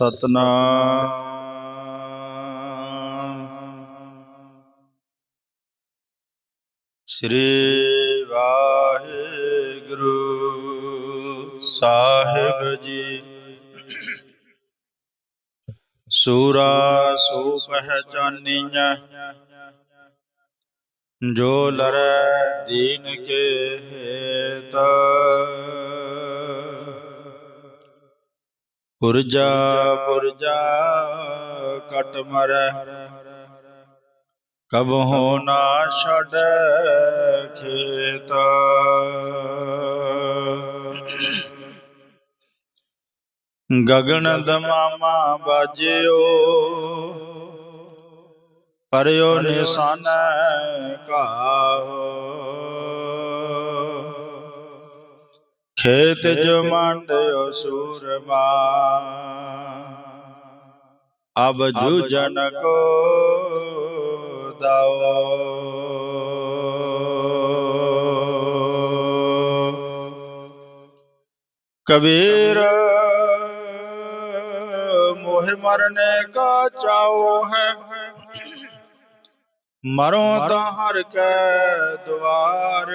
ਸਤਨਾਮ। ਸ੍ਰੀ ਵਾਹਿਗੁਰੂ ਸਾਹਿਬ ਜੀ। ਸੂਰਾ ਸੋ ਪਹਿਚਾਨੀਐ ਜੋ ਲਰੈ ਦੀਨ ਕੇ ਹੇਤ। ਪੁਰਜਾ ਪੁਰਜਾ ਕਟ ਮਰੈ। ਕਬ ਹੋ ਨਾ ਛੱਡ ਖੇਤ। ਗਗਨ ਦਮਾਮਾ ਬਾਜਿਓ, ਪਰਿਓ ਨਿਸ਼ਾਨ ਕਾਹੋ ਖੇਤ ਜੋ ਜਮੰਡਿਓ ਸੂਰਮਾ ਅਬ ਜੂ ਜਨ ਕੋ ਕਬੀਰ ਮੋਹ ਮਰਨੇ ਕਾ ਚਾਓ ਹੈ। ਮਰੋ ਤਾਂ ਹਰ ਕੈ ਦੁਆਰ।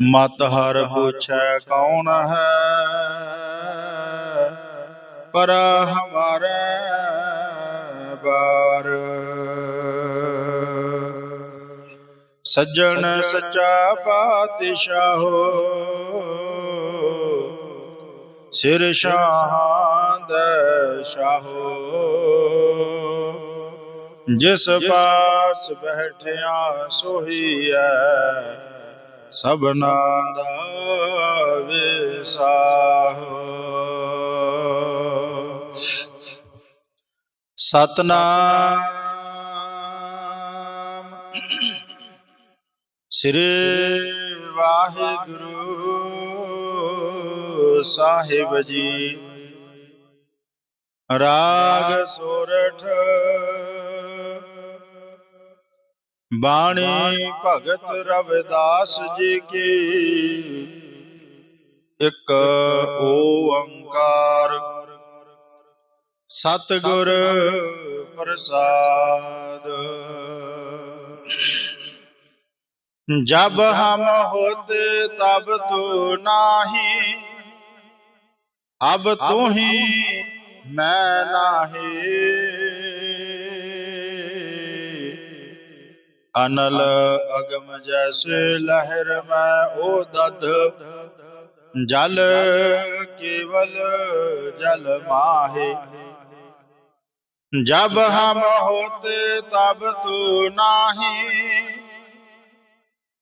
ਮਤ ਹਰ ਪੁੱਛੈ ਕੌਣ ਹੈ? ਪਰ ਹਮਾਰੇ ਬਾਰ ਸੱਜਣ ਸੱਚਾ ਪਾਤਸ਼ਾਹੋ ਸਿਰ ਸ਼ਾਹਾਂ ਦਾ ਸ਼ਾਹੋ ਜਿਸ ਪਾਸ ਬੈਠਿਆ ਸੋਹੀ ਐ। ਸਭਨਾ ਦਾ ਵਿਸਾਹੋ। ਸਤਨਾਮ। ਸ੍ਰੀ ਵਾਹਿਗੁਰੂ ਸਾਹਿਬ ਜੀ। ਰਾਗ ਸੋਰਠ। ਬਾਣੀ ਭਗਤ ਰਵਿਦਾਸ ਜੀ ਕੀ? ਇੱਕ ਓੰਕਾਰ। ਸਤਗੁਰ ਪ੍ਰਸਾਦ। ਜਬ ਹਮ ਹੋਤੇ ਤਬ ਤੂ ਨਾਹੀ। ਅਬ ਤੂੰ ਹੀ ਮੈਂ ਨਾਹੀ। ਅਨਲ ਅਗਮ ਜੈਸੇ ਲਹਿਰ ਮੈਂ ਉਹ ਦਦ ਜਲ ਕੇਵਲ ਜਲ ਮਾਹੇ। ਜਬ ਹਮ ਹੋਤੇ ਤਬ ਤੂ ਨਾਹੀ।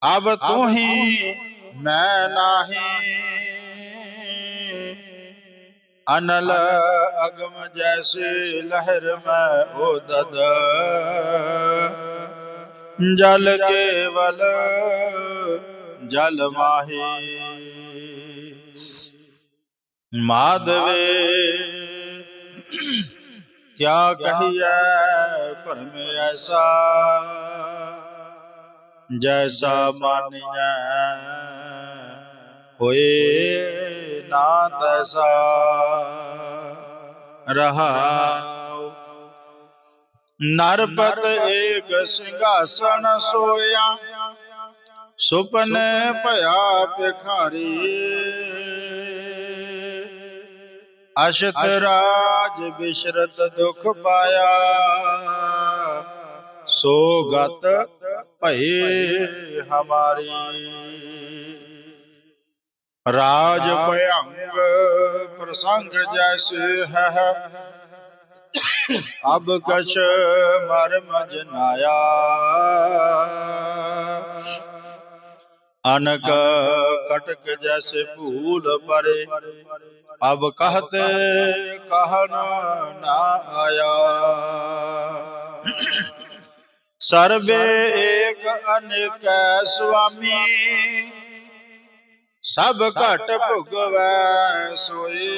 ਅਬ ਤੂੰ ਹੀ ਮੈਂ ਨਾਹੀ। ਅਨਲ ਅਗਮ ਜੈਸੇ ਲਹਿਰ ਮੈਂ ਉਹ ਦਦ ਜਲ ਕੇਵਲ, ਜਲ ਮਾਹੀ। ਮਾਧਵੇ, ਕਿਆ ਕਹੀਐ ਭਰਮ ਐਸਾ? ਜੈਸਾ ਮਾਨਿਐ, ਹੋਏ ਨਾ ਤੈਸਾ। ਰਹਾ ਨਰਪਤ ਏਕ ਸਿੰਘਾਸਣ ਸੋਇਆ। ਸੁਪਨੇ ਭਇਆ ਭਿਖਾਰੀ। ਅਸ਼ਤ ਰਾਜ ਬਿਸ਼ਰਤ ਦੁਖ ਪਾਇਆ। ਸੋ ਗਤ ਭਏ ਹਮਾਰੀ। ਰਾਜ ਭਯੰਗ ਪ੍ਰਸੰਗ ਜੈਸੇ ਹੈ। ਅਬ ਕਛ ਮਰਮ ਜਨਾਇਆ ਅਨਕ ਕਟਕ ਜੈਸੇ ਭੂਲ ਪਰੇ ਅਬ ਕਹਤ ਕਹਨ ਨਾ ਆਇਆ ਸਰਬੇ ਏਕ ਅਨੇਕੈ ਸੁਆਮੀ ਸਭ ਘਟ ਭੁਗਵੈ ਸੋਏ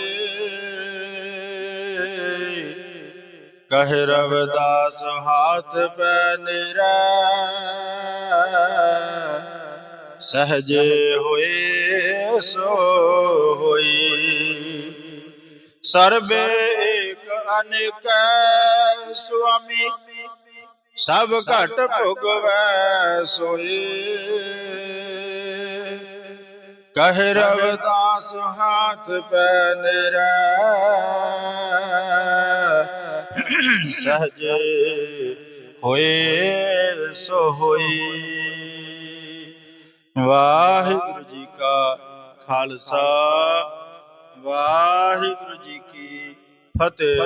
ਕਹਿ ਰਵਿਦਾਸ ਹਾਥ ਪੈ ਨਿਰੈ। ਸਹਜੇ ਹੋਏ ਸੋ ਹੋਈ। ਸਰਬੇ ਏਕ ਅਨੇਕ ਸੁਆਮੀ। ਸਭ ਘਟ ਭੁਗਵੈ ਸੋਈ ਕਹਿ ਰਵਦਾਸ ਹਾਥ ਪੈ ਨਿਰੈ। ਸਹਜੇ ਹੋਏ ਸੋ ਹੋਈ। ਵਾਹਿਗੁਰੂ ਜੀ ਕਾ ਖਾਲਸਾ ਵਾਹਿਗੁਰੂ ਜੀ ਕੀ ਫਤਿਹ।